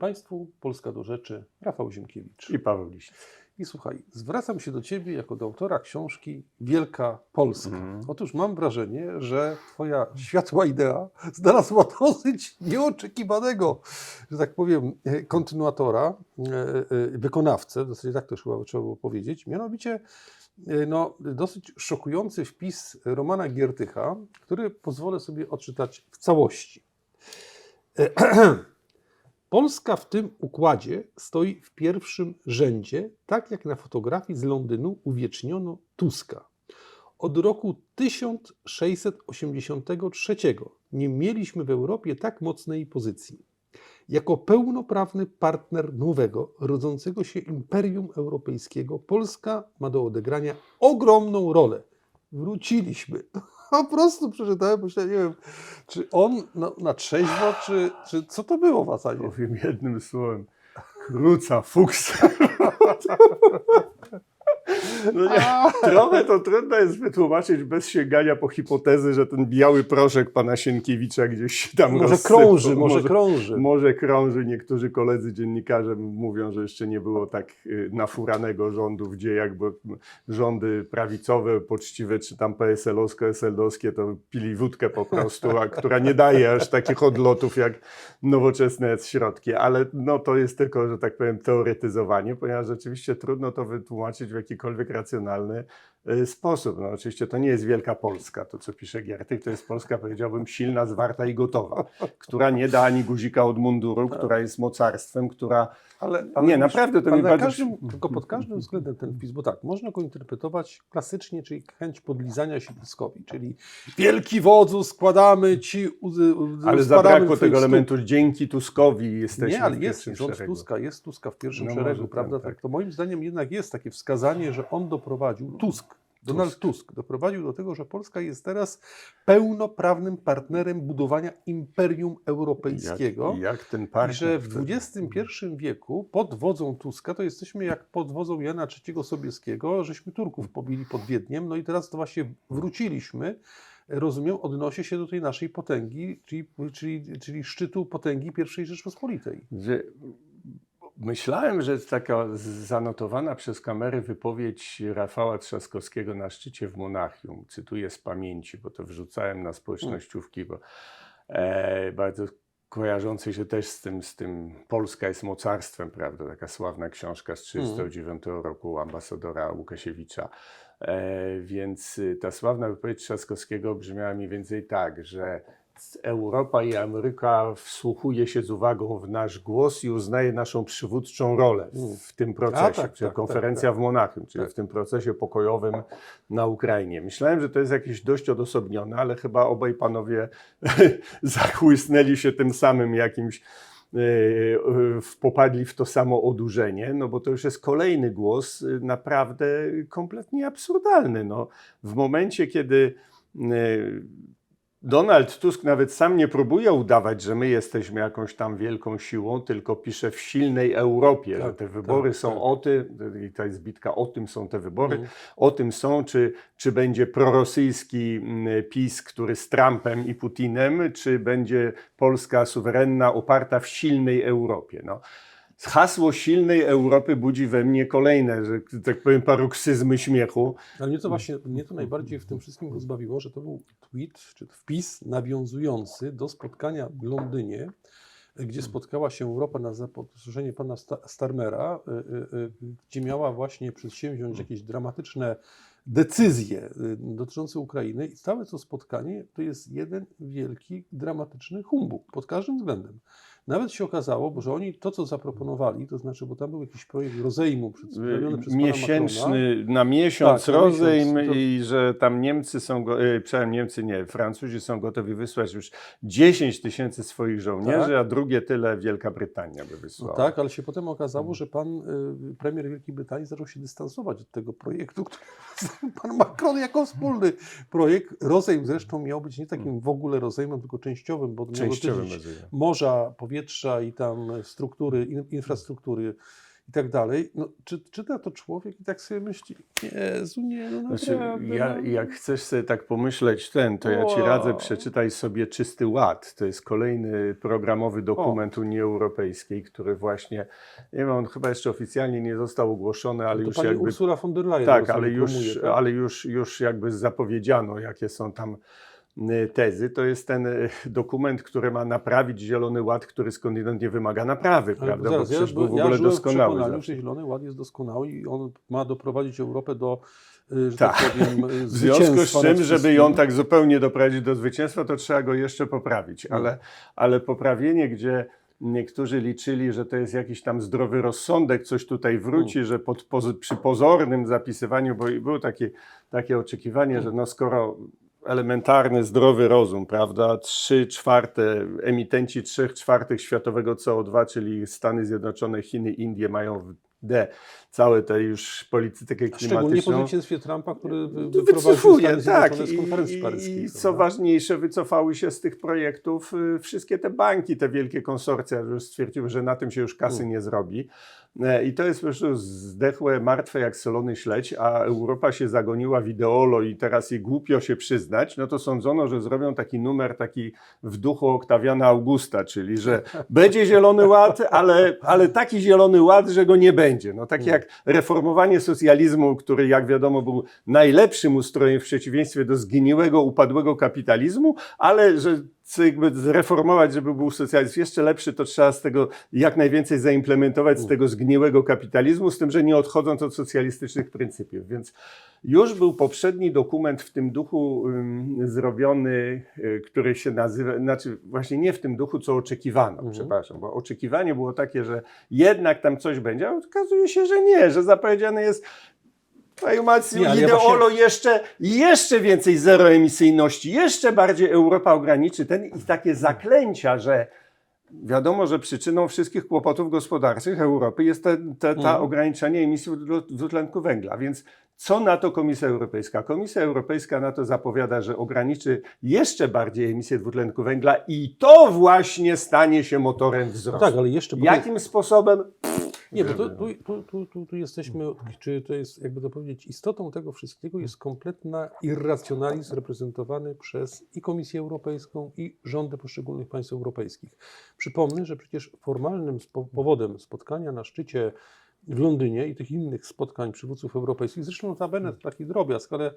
Państwu, Polska do rzeczy, Rafał Ziemkiewicz. I Paweł Liś. I słuchaj, zwracam się do Ciebie jako do autora książki Wielka Polska. Mhm. Otóż mam wrażenie, że Twoja światła idea znalazła dosyć nieoczekiwanego, że tak powiem, e, kontynuatora, e, e, wykonawcę, w zasadzie tak to chyba trzeba było powiedzieć, mianowicie no, dosyć szokujący wpis Romana Giertycha, który pozwolę sobie odczytać w całości. Polska w tym układzie stoi w pierwszym rzędzie, tak jak na fotografii z Londynu uwieczniono Tuska. Od roku 1683 nie mieliśmy w Europie tak mocnej pozycji. Jako pełnoprawny partner nowego, rodzącego się Imperium Europejskiego, Polska ma do odegrania ogromną rolę. Wróciliśmy. Po prostu przeczytałem, myślałem, nie wiem, czy on no, na trzeźwo, czy, czy co to było w zasadzie? Powiem jednym słowem. Kruca, fuksa. No nie, trochę to trudno jest wytłumaczyć bez sięgania po hipotezy, że ten biały proszek pana Sienkiewicza gdzieś się tam Może rozsypał. krąży, może krąży. Może krąży. Niektórzy koledzy dziennikarze mówią, że jeszcze nie było tak y, nafuranego rządu w dziejach, bo rządy prawicowe, poczciwe, czy tam PSL-owsko, SLD-owskie to pili wódkę po prostu, a która nie daje aż takich odlotów jak nowoczesne środki. Ale no, to jest tylko, że tak powiem, teoretyzowanie, ponieważ rzeczywiście trudno to wytłumaczyć w jakikolwiek racjonalny y, sposób. No, oczywiście to nie jest Wielka Polska, to co pisze Giertych, to jest Polska, powiedziałbym, silna, zwarta i gotowa, która nie da ani guzika od munduru, która jest mocarstwem, która... Ale, Nie, naprawdę, to ale mi bardzo- każdym, tylko pod każdym względem ten wpis, bo tak, można go interpretować klasycznie, czyli chęć podlizania się Tuskowi, czyli wielki wodzu, składamy ci, u, u, Ale zabrakło tego elementu dzięki Tuskowi jesteśmy Nie, ale w jest rząd szeregu. Tuska, jest Tuska w pierwszym No szeregu, prawda? ten, tak. Tak. To moim zdaniem jednak jest takie wskazanie, że on doprowadził, Tusk, Donald Tusk doprowadził do tego, że Polska jest teraz pełnoprawnym partnerem budowania imperium europejskiego. Jak, jak ten I partner... że w XXI wieku pod wodzą Tuska to jesteśmy jak pod wodzą Jana III Sobieskiego, żeśmy Turków pobili pod Wiedniem, no i teraz to właśnie wróciliśmy, rozumiem, odnosi się do tej naszej potęgi, czyli, czyli, czyli szczytu potęgi I Rzeczpospolitej. że myślałem, że taka zanotowana przez kamery wypowiedź Rafała Trzaskowskiego na szczycie w Monachium. Cytuję z pamięci, bo to wrzucałem na społecznościówki, bo e, bardzo kojarzący się też z tym, z tym Polska jest mocarstwem, prawda? Taka sławna książka z 1939 roku ambasadora Łukasiewicza. E, więc y, ta sławna wypowiedź Trzaskowskiego brzmiała mniej więcej tak, że Europa i Ameryka wsłuchuje się z uwagą w nasz głos i uznaje naszą przywódczą rolę Mm. w tym procesie, A, tak, czyli tak, konferencja tak, w Monachium, czyli Tak. w tym procesie pokojowym na Ukrainie. Myślałem, że to jest jakieś dość odosobnione, ale chyba obaj panowie zachłysnęli się tym samym jakimś e, e, popadli w to samo odurzenie, no bo to już jest kolejny głos e, naprawdę kompletnie absurdalny. No, w momencie, kiedy Donald Tusk nawet sam nie próbuje udawać, że my jesteśmy jakąś tam wielką siłą, tylko pisze w silnej Europie, Tak, że te wybory tak, są tak. o tym, i ta jest bitka o tym są te wybory, Mhm. o tym są, czy, czy będzie prorosyjski mm, PiS, który z Trumpem i Putinem, czy będzie Polska suwerenna, oparta w silnej Europie. No. Hasło silnej Europy budzi we mnie kolejne, że tak powiem, paroksyzmy śmiechu. Ale mnie to właśnie, mnie to najbardziej w tym wszystkim rozbawiło, że to był tweet, czy wpis nawiązujący do spotkania w Londynie, gdzie spotkała się Europa na zaproszenie pana Sta- Starmera, y, y, y, gdzie miała właśnie przedsięwziąć jakieś dramatyczne decyzje dotyczące Ukrainy i całe to spotkanie to jest jeden wielki, dramatyczny humbug pod każdym względem. Nawet się okazało, bo że oni to, co zaproponowali, to znaczy, bo tam był jakiś projekt rozejmu przedstawiony przez pana Macrona. miesięczny, na miesiąc Tak, na rozejm miesiąc. To- i że tam Niemcy są, e, przepraszam, Niemcy nie, Francuzi są gotowi wysłać już 10 tysięcy swoich żołnierzy, Tak. a drugie tyle Wielka Brytania by No wysłała. tak, ale się potem okazało, że pan y, premier Wielkiej Brytanii zaczął się dystansować od tego projektu, który pan Macron jako wspólny projekt. Rozejm zresztą miał być nie takim w ogóle rozejmem, tylko częściowym, bo miał Częściowym dotyczyć rozejmem. morza, powietrza i tam struktury, in, infrastruktury i tak dalej. No, czy, czyta to człowiek i tak sobie myśli, Jezu, nie, no Znaczy, naprawdę. ja, no. jak chcesz sobie tak pomyśleć ten, to ja ci radzę, przeczytaj sobie Czysty Ład. To jest kolejny programowy dokument Unii Europejskiej, który właśnie, nie wiem, on chyba jeszcze oficjalnie nie został ogłoszony, ale już pani jakby... Ursula von der Leyen Tak, ale już, promuje, tak? ale już, już jakby zapowiedziano, jakie są tam tezy. To jest ten y, dokument, który ma naprawić Zielony Ład, który skądinąd nie wymaga naprawy, Ale prawda? zaraz, Bo przecież był w ja ogóle w doskonały. zawsze. że Zielony Ład jest doskonały i on ma doprowadzić Europę do, y, że Tak. tak, powiem, W związku z czym, żeby ją tak zupełnie doprowadzić do zwycięstwa, to trzeba go jeszcze poprawić. No. Ale, ale poprawienie, gdzie niektórzy liczyli, że to jest jakiś tam zdrowy rozsądek, coś tutaj wróci, Mm. że pod, przy pozornym zapisywaniu, bo i było takie, takie oczekiwanie, Mm. że no skoro elementarny, zdrowy rozum, prawda, trzy czwarte, emitenci trzech czwartych światowego CO2, czyli Stany Zjednoczone, Chiny, Indie mają w D całe te już politykę Szczególnie po klimatyczną. zwycięstwie Trumpa, który wyprowadził wycofuje, Stany tak. Z konferencji I, paryskiej. I co ważniejsze, wycofały się z tych projektów y, wszystkie te banki, te wielkie konsorcja, już stwierdziły, że na tym się już kasy Mm. nie zrobi. E, I to jest po prostu zdechłe, martwe jak solony śledź, a Europa się zagoniła w ideolo i teraz jej głupio się przyznać, no to sądzono, że zrobią taki numer taki w duchu Oktawiana Augusta, czyli że będzie zielony ład, ale, ale taki zielony ład, że go nie będzie. No tak jak reformowanie socjalizmu, który jak wiadomo był najlepszym ustrojem w przeciwieństwie do zgniłego, upadłego kapitalizmu, ale że jakby zreformować, żeby był socjalizm jeszcze lepszy, to trzeba z tego jak najwięcej zaimplementować z tego zgniłego kapitalizmu, z tym, że nie odchodząc od socjalistycznych pryncypiów. Więc już był poprzedni dokument w tym duchu ym, zrobiony, y, który się nazywa, znaczy właśnie nie w tym duchu, co oczekiwano, Mhm. przepraszam, bo oczekiwanie było takie, że jednak tam coś będzie, a okazuje się, że nie, że zapowiedziane jest Panie Macju, Nie, ale ja ideolo jeszcze, jeszcze więcej zeroemisyjności, jeszcze bardziej Europa ograniczy ten i takie zaklęcia, że wiadomo, że przyczyną wszystkich kłopotów gospodarczych Europy jest te, te, ta Mhm. ograniczenie emisji dwutl- dwutlenku węgla. Więc co na to Komisja Europejska? Komisja Europejska na to zapowiada, że ograniczy jeszcze bardziej emisję dwutlenku węgla i to właśnie stanie się motorem wzrostu. tak, ale jeszcze... Jakim sposobem? Nie, bo tu, tu, tu, tu, tu, tu jesteśmy, czy to jest, jakby to powiedzieć, istotą tego wszystkiego jest kompletna irracjonalizm reprezentowany przez i Komisję Europejską, i rządy poszczególnych państw europejskich. Przypomnę, że przecież formalnym powodem spotkania na szczycie w Londynie i tych innych spotkań przywódców europejskich, zresztą notabene to taki drobiazg, ale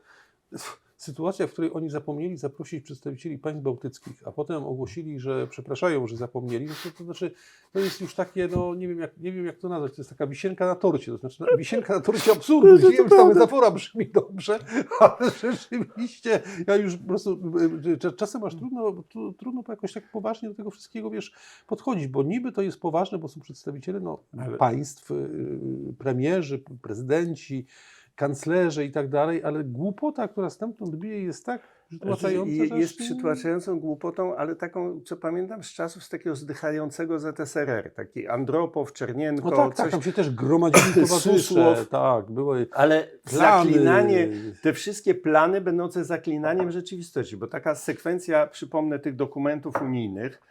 sytuacja, w której oni zapomnieli zaprosić przedstawicieli państw bałtyckich, a potem ogłosili, że przepraszają, że zapomnieli, no to, to znaczy to jest już takie, no nie wiem, jak, nie wiem jak to nazwać, to jest taka wisienka na torcie, to znaczy no, wisienka na torcie absurdu, No to wiem, czy ta metafora brzmi dobrze, ale rzeczywiście ja już po prostu, y, y, czasem aż trudno, tru- trudno jakoś tak poważnie do tego wszystkiego, wiesz, podchodzić, bo niby to jest poważne, bo są przedstawiciele no, Ale- państw, y, y, premierzy, prezydenci, kanclerze i tak dalej, ale głupota, która stamtąd bije jest tak przytłaczająca, Jest aż- przytłaczającą głupotą, ale taką, co pamiętam z czasów z takiego zdychającego ZSRR, taki Andropow, Czernienko, No tak, tak, coś, tam się też gromadzili towarzysze, tak, były ale plany. zaklinanie, te wszystkie plany będące zaklinaniem rzeczywistości, bo taka sekwencja, przypomnę, tych dokumentów unijnych,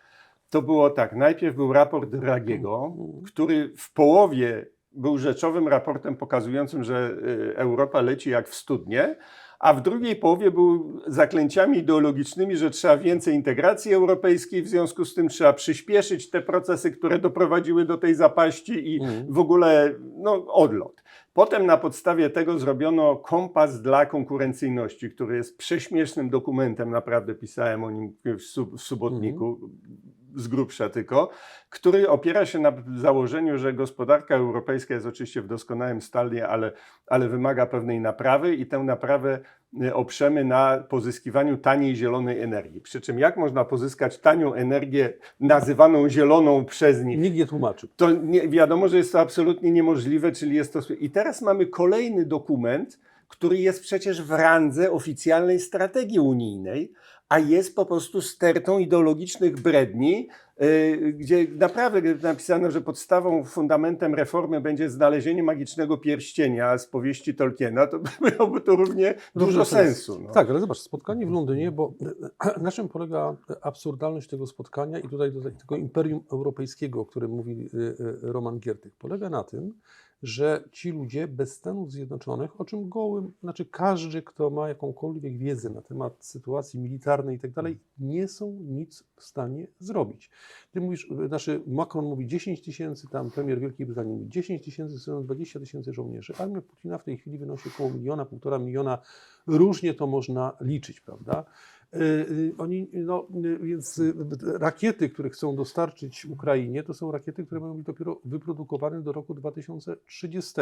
to było tak, najpierw był raport Dragiego, który w połowie był rzeczowym raportem pokazującym, że y, Europa leci jak w studnie, a w drugiej połowie był zaklęciami ideologicznymi, że trzeba więcej integracji europejskiej, w związku z tym trzeba przyspieszyć te procesy, które doprowadziły do tej zapaści i Mhm. w ogóle no, odlot. Potem na podstawie tego zrobiono kompas dla konkurencyjności, który jest prześmiesznym dokumentem, naprawdę pisałem o nim w, sub, w subotniku, z grubsza tylko, który opiera się na założeniu, że gospodarka europejska jest oczywiście w doskonałym stanie, ale, ale wymaga pewnej naprawy i tę naprawę y, oprzemy na pozyskiwaniu taniej zielonej energii. Przy czym jak można pozyskać tanią energię nazywaną zieloną przez nich? Nikt nie tłumaczył. To nie, wiadomo, że jest to absolutnie niemożliwe, czyli jest to. I teraz mamy kolejny dokument, który jest przecież w randze oficjalnej strategii unijnej, a jest po prostu stertą ideologicznych bredni, y, gdzie naprawdę napisano, że podstawą, fundamentem reformy będzie znalezienie magicznego pierścienia z powieści Tolkiena, to miałoby to równie dużo sensu. No. Tak, ale zobacz, spotkanie w Londynie, bo na czym polega absurdalność tego spotkania i tutaj do tego imperium europejskiego, o którym mówi y, y, Roman Giertych, polega na tym, że ci ludzie bez Stanów Zjednoczonych, o czym gołym, znaczy każdy, kto ma jakąkolwiek wiedzę na temat sytuacji militarnej i tak dalej, nie są nic w stanie zrobić. Ty mówisz, znaczy Macron mówi 10 tysięcy, tam premier Wielkiej Brytanii mówi 10 tysięcy, są 20 tysięcy żołnierzy. Armia Putina w tej chwili wynosi około miliona, półtora miliona. Różnie to można liczyć, prawda? Y, y, Oni, no, y, więc rakiety, które chcą dostarczyć Ukrainie, to są rakiety, które mają być dopiero wyprodukowane do roku 2030.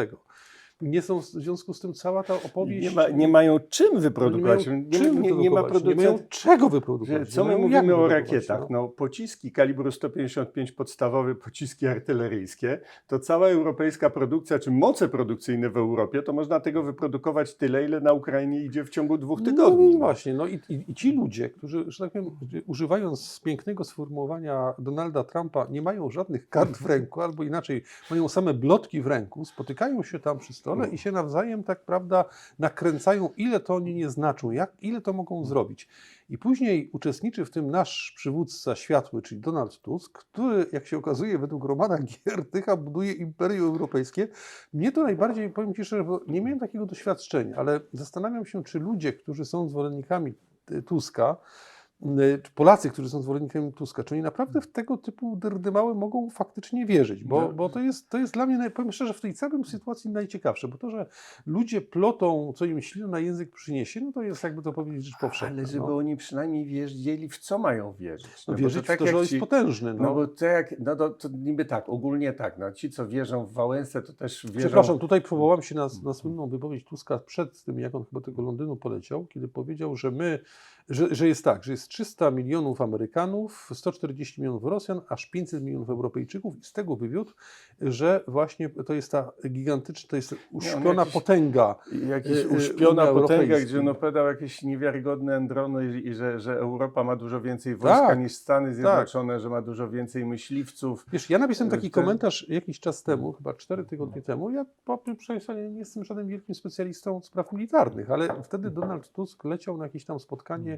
Nie są w związku z tym cała ta opowieść. Nie, ma, nie mają czym nie wyprodukować. mają Nie, czym nie, nie ma nie mają czego wyprodukować. co my mają mówimy o rakietach? no. No, pociski kalibru 155 podstawowe, pociski artyleryjskie, to cała europejska produkcja, czy moce produkcyjne w Europie, to można tego wyprodukować tyle, ile na Ukrainie idzie w ciągu dwóch tygodni. No No, właśnie, no i, i, i ci ludzie, którzy, że tak powiem, używając pięknego sformułowania Donalda Trumpa, nie mają żadnych kart w ręku, albo inaczej, mają same blotki w ręku, spotykają się tam przy stole i się nawzajem tak prawda nakręcają, ile to oni nie znaczą, jak, ile to mogą zrobić. I później uczestniczy w tym nasz przywódca światły, czyli Donald Tusk, który, jak się okazuje, według Romana Giertycha buduje imperium europejskie. Mnie to najbardziej, powiem Ci szczerze, bo nie miałem takiego doświadczenia, ale zastanawiam się, czy ludzie, którzy są zwolennikami Tuska, Polacy, którzy są zwolennikami Tuska, czy oni naprawdę w tego typu dyrdymały mogą faktycznie wierzyć? Bo, No. bo to, jest, to jest dla mnie, powiem szczerze, w tej całej sytuacji najciekawsze, bo to, że ludzie plotą, co im ślina na język przyniesie, no to jest jakby to powiedzieć rzecz powszechna. Ale żeby no. oni przynajmniej wiedzieli, w co mają wierzyć. No, bo wierzyć tak w to, że jest ci- potężny. No. No bo to jak, no to, to niby tak, ogólnie tak, no ci co wierzą w Wałęsę, to też wierzą... Przepraszam, tutaj powołam się na, na słynną wypowiedź Tuska przed tym, jak on chyba tego Londynu poleciał, kiedy powiedział, że my, że, że jest tak, że jest 300 milionów Amerykanów, 140 milionów Rosjan, aż 500 milionów Europejczyków i z tego wywiódł, że właśnie to jest ta gigantyczna, to jest uśpiona jakiś- potęga. Jakiś y, y, uśpiona potęga, gdzie on opowiadał jakieś niewiarygodne endrony i, i że, że Europa ma dużo więcej wojska Tak, niż Stany Zjednoczone, że ma dużo więcej myśliwców. Wiesz, ja napisałem taki Ten- komentarz jakiś czas temu, chyba cztery tygodnie temu. Ja po pierwsze nie jestem żadnym wielkim specjalistą od spraw militarnych, ale wtedy Donald Tusk leciał na jakieś tam spotkanie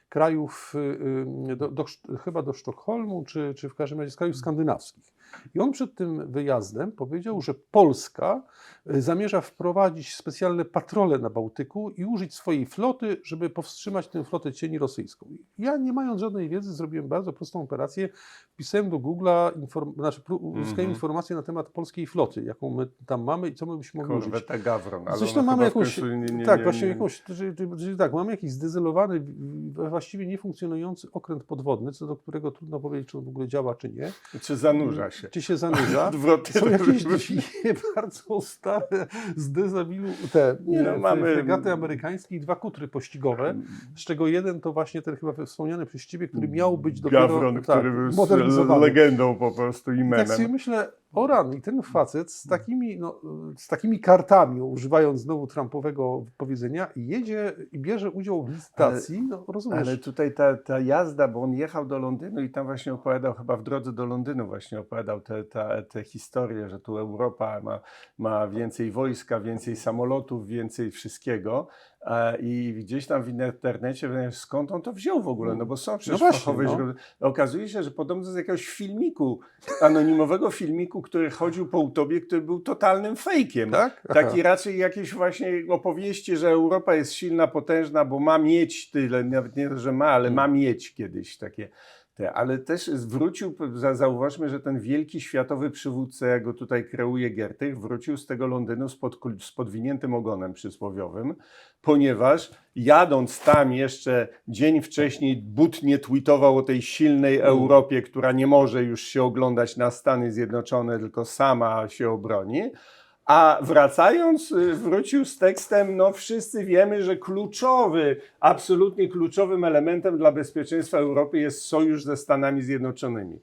krajów, y, y, do, do, chyba do Sztokholmu, czy, czy w każdym razie z krajów skandynawskich. I on przed tym wyjazdem powiedział, że Polska y, zamierza wprowadzić specjalne patrole na Bałtyku i użyć swojej floty, żeby powstrzymać tę flotę cieni rosyjską. Ja nie mając żadnej wiedzy zrobiłem bardzo prostą operację. Wpisałem do Google'a, inform- znaczy, Mhm. informacje na temat polskiej floty, jaką my tam mamy i co my byśmy mogli użyć. Gawron. Ale Zresztą mamy jakąś, nie- nie- tak, nie- właśnie nie- jakąś, czyli, czyli, czyli tak, mamy jakiś zdezelowany, właściwie niefunkcjonujący okręt podwodny, co do którego trudno powiedzieć, czy on w ogóle działa, czy nie. Czy zanurza się. Czy się zanurza. Odwrotnie Są jakieś dzisiaj bardzo stare z dezabilu te Nie no, mamy- fregaty amerykańskie i dwa kutry pościgowe, z czego jeden to właśnie ten chyba wspomniany przez Ciebie, który miał być dopiero Gawron, tak, który był legendą po prostu i I tak sobie myślę, o ran, i ten facet z takimi, no, z takimi kartami, używając znowu Trumpowego powiedzenia, jedzie i bierze udział w licytacji, no rozumiesz. Ale tutaj ta, ta jazda, bo on jechał do Londynu i tam właśnie opowiadał, chyba w drodze do Londynu właśnie opowiadał te, te, te historie, że tu Europa ma, ma więcej wojska, więcej samolotów, więcej wszystkiego. I gdzieś tam w internecie, wiem, skąd on to wziął w ogóle, no bo są przecież właśnie, fachowe no. źródła. Okazuje się, że podobno z jakiegoś filmiku, anonimowego filmiku, który chodził po utopie, który był totalnym fejkiem. tak? Aha. Taki raczej jakieś właśnie opowieści, że Europa jest silna, potężna, bo ma mieć tyle, nawet nie, że ma, ale ma mieć kiedyś takie. Te, ale też wrócił, za- zauważmy, że ten wielki światowy przywódca, jak go tutaj kreuje Giertych, wrócił z tego Londynu z, pod, z podwiniętym ogonem przysłowiowym, ponieważ jadąc tam jeszcze dzień wcześniej, butnie tweetował o tej silnej Europie, która nie może już się oglądać na Stany Zjednoczone, tylko sama się obroni. A wracając, y, wrócił z tekstem, no wszyscy wiemy, że kluczowy, absolutnie kluczowym elementem dla bezpieczeństwa Europy jest sojusz ze Stanami Zjednoczonymi.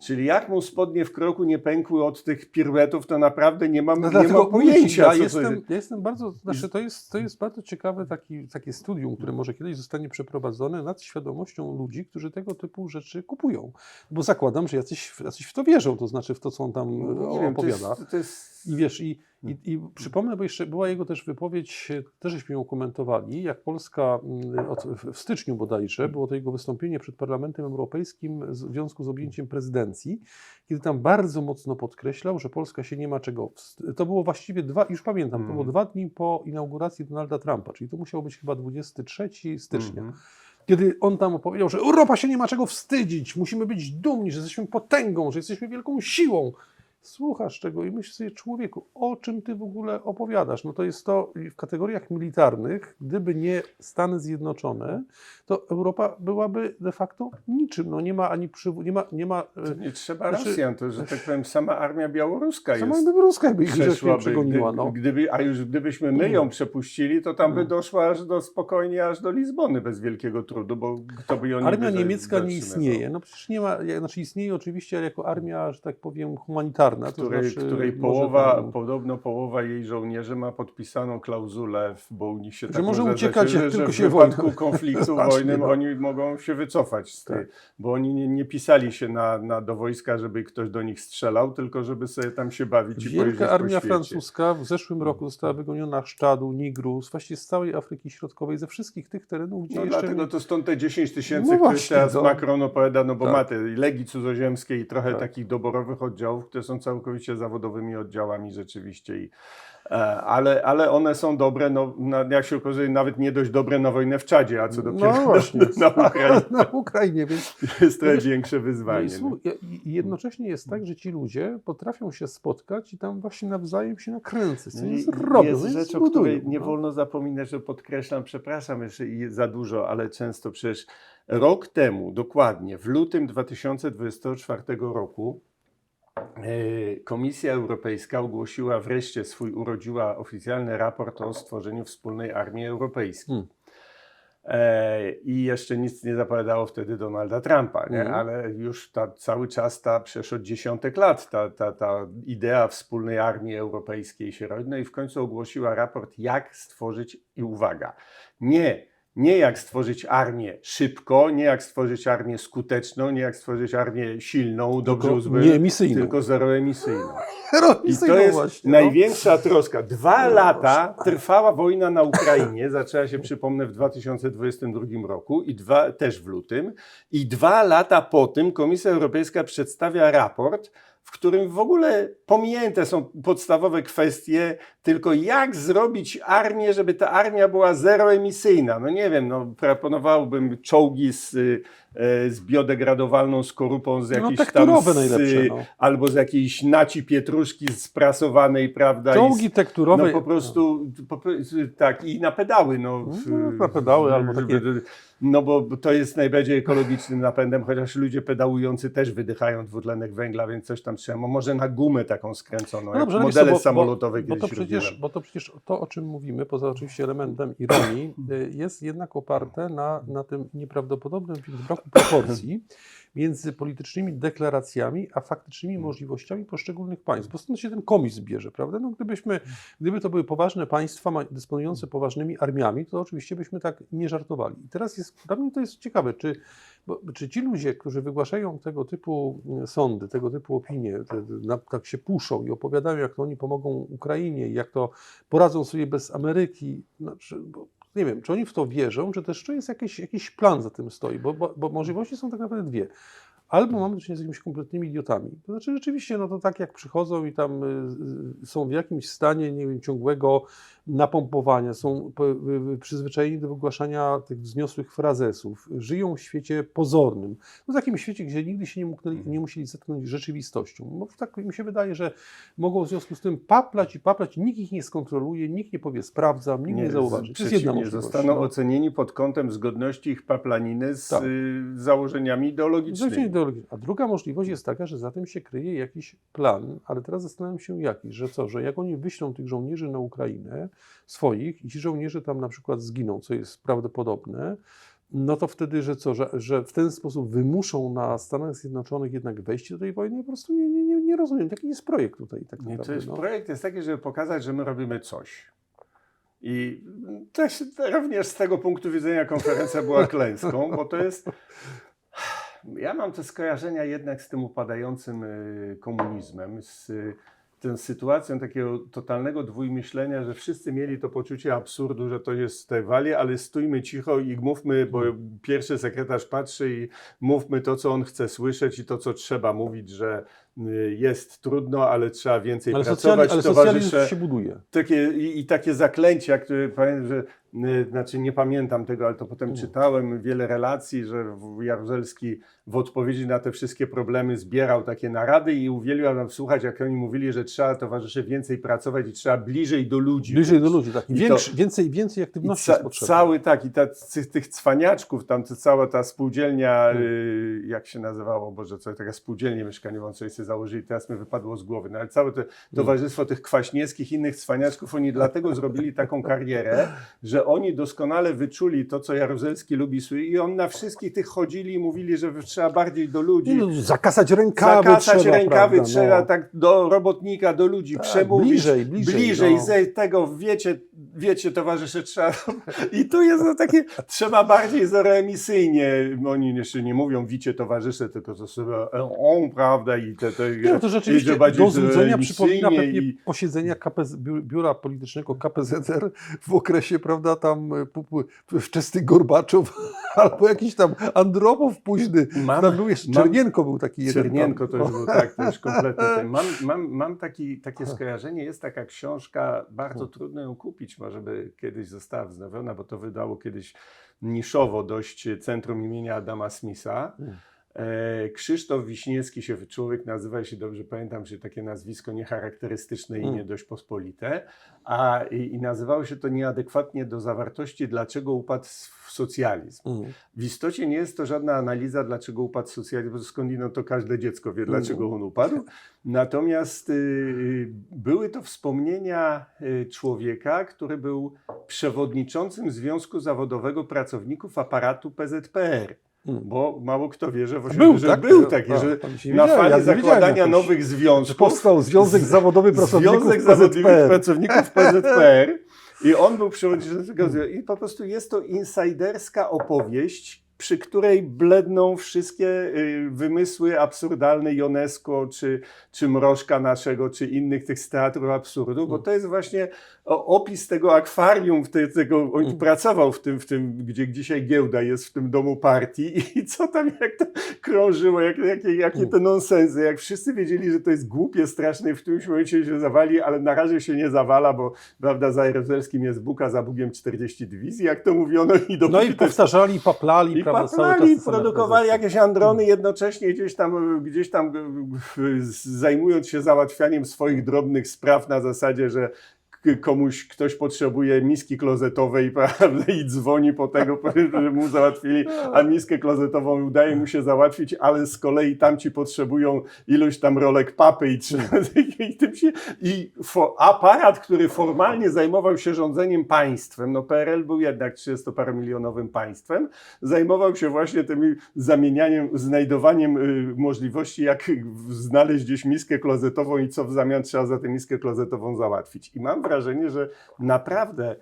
Czyli jak mu spodnie w kroku nie pękły od tych piruetów, to naprawdę nie mam, No nie mam pojęcia. ja jestem, jest. ja jestem bardzo, znaczy to jest, to jest bardzo ciekawe taki, takie studium, które może kiedyś zostanie przeprowadzone nad świadomością ludzi, którzy tego typu rzeczy kupują. Bo zakładam, że jacyś, jacyś w to wierzą, to znaczy w to, co on tam e, No Nie wiem, to opowiada. jest, to jest I wiesz, i, i, i przypomnę, bo jeszcze była jego też wypowiedź, też żeśmy ją komentowali, jak Polska mm, w- styczniu bodajże, było to jego wystąpienie przed Parlamentem Europejskim w związku z objęciem prezydencji, kiedy tam bardzo mocno podkreślał, że Polska się nie ma czego. To było właściwie dwa, już pamiętam, to było Mhm. dwa dni po inauguracji Donalda Trumpa, czyli to musiało być chyba 23 stycznia Mhm. kiedy on tam opowiedział, że Europa się nie ma czego wstydzić, musimy być dumni, że jesteśmy potęgą, że jesteśmy wielką siłą. Słuchasz czego i myślisz sobie, człowieku, o czym ty w ogóle opowiadasz? No to jest to w kategoriach militarnych, gdyby nie Stany Zjednoczone, to Europa byłaby de facto niczym. No nie ma ani przywu, nie ma, nie ma To e, nie trzeba Znaczy- Rosjan, to że tak powiem sama armia białoruska sama jest. by Ruska by ich przegoniła. gdy, No. gdyby, a już gdybyśmy my ją przepuścili, to tam by Mm. doszła aż do spokojnie aż do Lizbony bez wielkiego trudu, bo kto by ją Armia niby za- niemiecka nie istnieje. No przecież nie ma, znaczy istnieje oczywiście jako armia, że tak powiem, humanitarna. To której, znaczy której połowa, tam- podobno połowa jej żołnierzy ma podpisaną klauzulę, bo u nich się Że tak może uciekać, że, jak że tylko w się wypadku wojna- konfliktu wojny no. oni mogą się wycofać z tej, Tak. bo oni nie, nie pisali się na, na, do wojska, żeby ktoś do nich strzelał, tylko żeby sobie tam się bawić i pojeździć Wielka po armia świecie. francuska w zeszłym roku została wygoniona Czadu, Nigru, z właściwie z całej Afryki Środkowej, ze wszystkich tych terenów, gdzie No jeszcze dlatego nie... to stąd te 10 tysięcy, No które teraz to- Macron opowiada, no bo Tak. ma te legii cudzoziemskie i trochę Tak. takich doborowych oddziałów, które są całkowicie zawodowymi oddziałami rzeczywiście. I, e, ale, ale one są dobre, no, na, jak się okazuje, nawet nie dość dobre na wojnę w Czadzie, a co dopiero No właśnie, na Ukrainie. na Ukrainie, więc jest trochę większe no wyzwanie. słu- i- jednocześnie jest tak, że ci ludzie potrafią się spotkać i tam właśnie nawzajem się nakręcać, co No nie i zrobią, jest rzecz, o której nie no. wolno zapominać, że podkreślam, przepraszam jeszcze za dużo, ale często przecież rok temu, dokładnie w lutym 2024 roku, Komisja Europejska ogłosiła wreszcie swój, urodziła oficjalny raport o stworzeniu wspólnej armii europejskiej. Hmm. E, I jeszcze nic nie zapowiadało wtedy Donalda Trumpa, nie? Mhm. ale już ta, cały czas ta, przecież od dziesiątek lat ta, ta, ta idea wspólnej armii europejskiej się rodzi. No i w końcu ogłosiła raport, jak stworzyć, i uwaga, nie, nie jak stworzyć armię szybko, nie jak stworzyć armię skuteczną, nie jak stworzyć armię silną, dobrze uzbrojoną, tylko zeroemisyjną. I to jest właśnie, no. największa troska. Dwa No lata trwała wojna na Ukrainie, zaczęła się, przypomnę, w 2022 roku i dwa, też w lutym. I dwa lata po tym Komisja Europejska przedstawia raport, w którym w ogóle pominięte są podstawowe kwestie, tylko jak zrobić armię, żeby ta armia była zeroemisyjna. No nie wiem, no proponowałbym czołgi z, y, e, z biodegradowalną skorupą z No, jakiejś tam tekturowe z, najlepsze, no. albo z jakiejś naci pietruszki sprasowanej, prawda? Czołgi z, tekturowe. no po prostu, po, tak, i na pedały. No, No, na pedały albo takie- No bo to jest najbardziej ekologicznym napędem, chociaż ludzie pedałujący też wydychają dwutlenek węgla, więc coś tam trzeba. Może na gumę taką skręconą, No dobrze, modele bo- samolotowe bo, bo, kiedyś to przecież, bo to przecież to, o czym mówimy, poza oczywiście elementem ironii, y, jest jednak oparte na, na tym nieprawdopodobnym braku proporcji między politycznymi deklaracjami, a faktycznymi możliwościami poszczególnych państw. Bo stąd się ten komizm bierze, prawda? No, gdybyśmy, gdyby to były poważne państwa dysponujące poważnymi armiami, to oczywiście byśmy tak nie żartowali. I teraz jest, dla mnie to jest ciekawe, czy, bo, czy ci ludzie, którzy wygłaszają tego typu mm, sądy, tego typu opinie, te, na, tak się puszą i opowiadają, jak to oni pomogą Ukrainie i jak to poradzą sobie bez Ameryki, znaczy, bo, nie wiem, czy oni w to wierzą, czy też czy jest jakiś, jakiś plan za tym stoi, bo, bo, bo możliwości są tak naprawdę dwie. Albo mamy do czynienia z jakimiś kompletnymi idiotami. To znaczy rzeczywiście, no to tak jak przychodzą i tam y, y, są w jakimś stanie, nie wiem, ciągłego napompowania, są y, przyzwyczajeni do wygłaszania tych wzniosłych frazesów, żyją w świecie pozornym. No w takim świecie, gdzie nigdy się nie, mógł, nie musieli zetknąć z rzeczywistością. Bo tak mi się wydaje, że mogą w związku z tym paplać i paplać, nikt ich nie skontroluje, nikt nie powie sprawdzam, nikt nie, zauważy. To jest jedna możliwość. zostaną no. ocenieni pod kątem zgodności ich paplaniny z Tak. y, założeniami ideologicznymi. A druga możliwość jest taka, że za tym się kryje jakiś plan, ale teraz zastanawiam się jaki, że co, że jak oni wyślą tych żołnierzy na Ukrainę, swoich, i ci żołnierze tam na przykład zginą, co jest prawdopodobne, No to wtedy, że co, że, że w ten sposób wymuszą na Stanach Zjednoczonych jednak wejście do tej wojny? Ja po prostu nie, nie, nie, nie rozumiem. Jaki jest projekt tutaj tak Nie, naprawdę? to jest, no. Projekt jest taki, żeby pokazać, że my robimy coś. I też również z tego punktu widzenia konferencja była klęską, bo to jest. Ja mam te skojarzenia jednak z tym upadającym y, komunizmem, z y, tą sytuacją takiego totalnego dwójmyślenia, że wszyscy mieli to poczucie absurdu, że to jest te walie, ale stójmy cicho i mówmy, bo pierwszy sekretarz patrzy i mówmy to, co on chce słyszeć i to, co trzeba mówić, że jest trudno, ale trzeba więcej Ale, pracować. socjali, ale socjalizm Towarzysze się buduje. takie, i, i takie zaklęcia, które pamiętam, że y, znaczy nie pamiętam tego, ale to potem Mm. czytałem wiele relacji, że Jaruzelski w odpowiedzi na te wszystkie problemy zbierał takie narady i uwielbiał nam słuchać, jak oni mówili, że trzeba towarzysze więcej pracować i trzeba bliżej do ludzi. Bliżej być. do ludzi, tak. I większy, to- więcej, więcej aktywności ca, jest cały tak, i ta, tych, tych cwaniaczków, tam cała ta spółdzielnia, Mm. y, jak się nazywało, Boże, co taka spółdzielnia mieszkaniową, co sobie założyli, teraz mi wypadło z głowy, no ale całe to towarzystwo tych kwaśnieckich, innych cwaniaczków, oni dlatego zrobili taką karierę, że oni doskonale wyczuli to, co Jaruzelski lubi i on na wszystkich tych chodzili i mówili, że trzeba bardziej do ludzi. No, zakasać rękawy Zakasać trzeba, rękawy prawda, trzeba no. tak do robotnika, do ludzi Tak, przemówić. bliżej, bliżej, bliżej no. ze tego, wiecie, wiecie towarzysze, trzeba... I tu jest to takie, trzeba bardziej zeroemisyjnie, oni jeszcze nie mówią wicie towarzysze, tylko to sobie on, prawda, i te, te, no to rzeczywiście do złudzenia przypomina pewnie i- posiedzenia KPZ, biu- biura politycznego KPZR w okresie, prawda, tam e, wczesny Gorbaczow albo jakiś tam Andropow późny. Mam- tam był jeszcze mam- Czernienko był taki jeden. Czernienko to już był tak, to już kompletnie. Mam, mam, mam taki, takie skojarzenie, jest taka książka, bardzo trudno ją kupić, może by kiedyś została wznowiona, bo to wydało kiedyś niszowo dość Centrum imienia Adama Smitha. Mm. E, Krzysztof Wiśniewski się człowiek nazywa, jeśli dobrze pamiętam, że takie nazwisko niecharakterystyczne i Mm. nie dość pospolite, a i, i nazywało się to nieadekwatnie do zawartości, dlaczego upadł socjalizm. Mm. W istocie nie jest to żadna analiza, dlaczego upadł socjalizm, bo skądinąd to każde dziecko wie, dlaczego on upadł. Natomiast y, były to wspomnienia y, człowieka, który był przewodniczącym Związku Zawodowego Pracowników Aparatu PZPR. Mm. Bo mało kto wie, że, w Był, że tak? był taki, że na fali ja zakładania nowych związków powstał Związek Zawodowy Pracowników Związek Zawodowych. Pracowników PZPR i on był przewodniczącym tego. I po prostu jest to insajderska opowieść, przy której bledną wszystkie y, wymysły absurdalne Jonesko, czy, czy Mrożka naszego, czy innych tych z teatru absurdu, bo to jest właśnie opis tego akwarium, te, tego, on Mm. pracował w tym, w tym, gdzie dzisiaj giełda jest, w tym domu partii i co tam, jak to krążyło, jak, jakie, jakie Mm. te nonsensy, jak wszyscy wiedzieli, że to jest głupie, straszne i w którymś momencie się zawali, ale na razie się nie zawala, bo prawda, za Jaruzelskim jest Buka, za Bugiem 40 dywizji, jak to mówiono i No i powtarzali, paplali, i paplali, produkowali jakieś androny jednocześnie gdzieś tam, gdzieś tam e, e, zajmując się załatwianiem swoich drobnych spraw na zasadzie, że komuś ktoś potrzebuje miski klozetowej prawda, i dzwoni po tego, żeby mu załatwili, a miskę klozetową udaje mu się załatwić, ale z kolei tamci potrzebują iluś tam rolek papy i, i, tym się, i fo, aparat, który formalnie zajmował się rządzeniem państwem, no PRL był jednak 30-paromilionowym państwem, zajmował się właśnie tym zamienianiem, znajdowaniem y, możliwości, jak znaleźć gdzieś miskę klozetową i co w zamian trzeba za tę miskę klozetową załatwić. I mam wrażenie, że naprawdę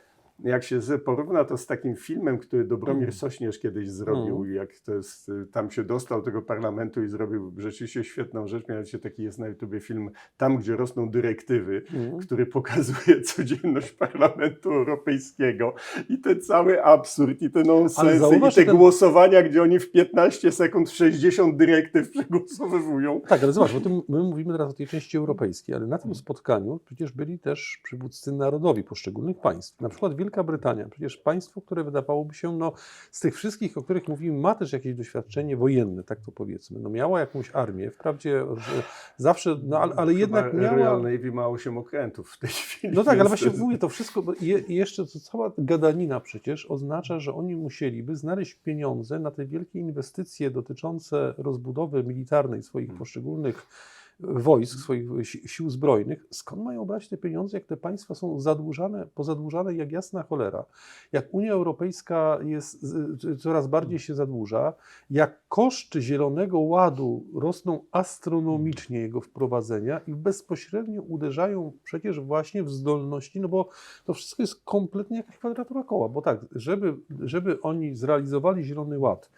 jak się porówna to z takim filmem, który Dobromir Mm. Sośnierz kiedyś zrobił, Mm. jak to jest, y, tam się dostał tego parlamentu i zrobił rzeczywiście świetną rzecz, mianowicie taki jest na YouTubie film Tam, gdzie rosną dyrektywy, Mm. który pokazuje codzienność Parlamentu Europejskiego i ten cały absurd, i te nonsensy, i te ten- głosowania, gdzie oni w 15 sekund 60 dyrektyw przegłosowywują. Tak, ale zobacz, bo tym, my mówimy teraz o tej części europejskiej, ale na tym spotkaniu przecież byli też przywódcy narodowi poszczególnych państw. Na przykład Wielka Brytania, przecież państwo, które wydawałoby się, no z tych wszystkich, o których mówimy, ma też jakieś doświadczenie wojenne, tak to powiedzmy. No miała jakąś armię, wprawdzie zawsze, no ale, ale jednak miała... Royal Navy ma 8 okrętów w tej chwili. No tak, ale właśnie mówię, to wszystko, je, jeszcze to cała gadanina przecież oznacza, że oni musieliby znaleźć pieniądze na te wielkie inwestycje dotyczące rozbudowy militarnej swoich Hmm. poszczególnych wojsk, swoich si- sił zbrojnych, skąd mają brać te pieniądze, jak te państwa są zadłużane, pozadłużane jak jasna cholera, jak Unia Europejska jest, coraz bardziej się zadłuża, jak koszty Zielonego Ładu rosną astronomicznie jego wprowadzenia i bezpośrednio uderzają przecież właśnie w zdolności, no bo to wszystko jest kompletnie jakaś kwadratura koła, bo tak, żeby, żeby oni zrealizowali Zielony Ład,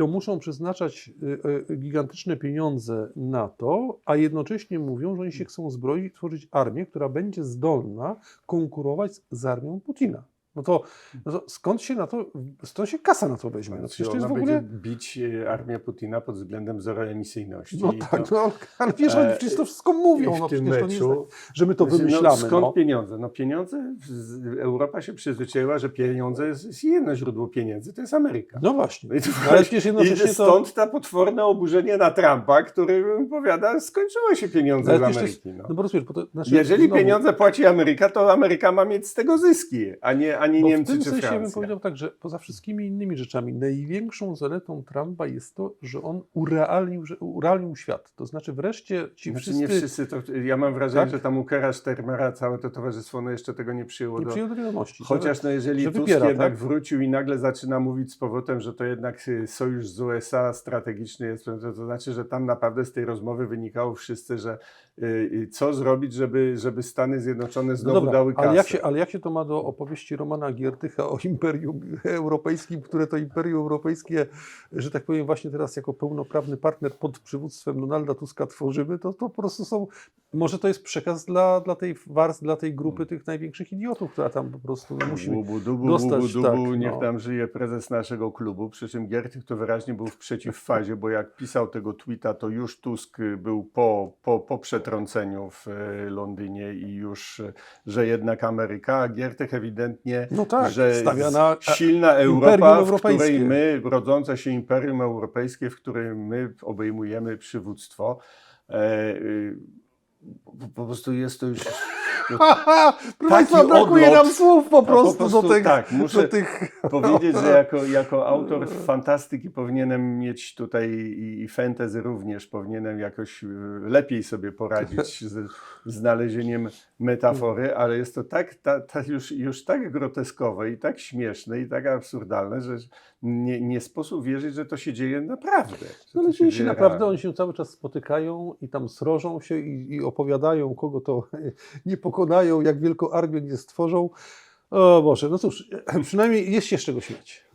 to muszą przeznaczać y, y, gigantyczne pieniądze na to, a jednocześnie mówią, że oni się chcą zbroić tworzyć armię, która będzie zdolna konkurować z armią Putina. No to, no to skąd się na to, skąd się kasa na to weźmie? No przecież to jest w ogóle... bić e, armię Putina pod względem zeroemisyjności. No tak, to- no, ale wiesz, oni e, przecież to wszystko mówią, no tym przecież to nie jest meczu- tak, że my to Znaczy, wymyślamy. No, skąd no. pieniądze? No pieniądze, Europa się przyzwyczaiła, że pieniądze jest, jest jedno źródło pieniędzy, to jest Ameryka. No właśnie. I, to, Ale przecież I jednocześnie to... stąd ta potworne oburzenie na Trumpa, który powiada, skończyły się pieniądze Ale z Ameryki. jest- No. No bo rozumiesz, bo to znaczy, Jeżeli znowu- pieniądze płaci Ameryka, to Ameryka ma mieć z tego zyski, a nie, a nie Bo Niemcy w tym czy sensie bym Francja. powiedział tak, że poza wszystkimi innymi rzeczami, największą zaletą Trumpa jest to, że on urealnił, że urealnił świat. To znaczy wreszcie ci Znaczy wszyscy nie wszyscy to, ja mam wrażenie, Tak? że tam u Kera Sztermera całe to towarzystwo no jeszcze tego nie przyjęło nie do, przyjął do wiadomości. Chociaż no, jeżeli że Tusk jednak tak? wrócił i nagle zaczyna mówić z powrotem, że to jednak y, sojusz z USA strategiczny jest, to, znaczy, że tam naprawdę z tej rozmowy wynikało wszyscy, że y, y, co zrobić, żeby, żeby Stany Zjednoczone No znowu dobra, dały kasę. ale jak, się, ale jak się to ma do opowieści Romana Giertycha o Imperium Europejskim, które to Imperium Europejskie, że tak powiem, właśnie teraz jako pełnoprawny partner pod przywództwem Donalda Tuska tworzymy, to, to po prostu są, może to jest przekaz dla, dla tej warstw, dla tej grupy tych największych idiotów, która tam po prostu no, musi... Bubu, dubu, dostać, bubu, dubu, tak, niech no. tam żyje prezes naszego klubu. Przy czym Giertych to wyraźnie był w przeciwfazie, bo jak pisał tego tweeta, to już Tusk był po, po, po przetrąceniu w e, Londynie i już, e, że jednak Ameryka, a Giertych ewidentnie, No tak, że stawia na z- silna Europa, w której my, rodzące się Imperium Europejskie, w której my obejmujemy przywództwo, e, y, po, po prostu jest to już... Haha, proszę Państwa, brakuje odlot. nam słów po prostu, prostu do, tych, tak, muszę tych... powiedzieć, że jako, jako autor fantastyki powinienem mieć tutaj i, i fantasy również, powinienem jakoś y, lepiej sobie poradzić z, z znalezieniem metafory, ale jest to tak, ta, ta już, już tak groteskowe i tak śmieszne i tak absurdalne, że nie, nie sposób wierzyć, że to się dzieje naprawdę. No ale dzieje się naprawdę, realnie. oni się cały czas spotykają i tam srożą się i, i opowiadają, kogo to nie pokonają, jak wielką armię nie stworzą. O Boże, no cóż, przynajmniej jest się z czego śmiać.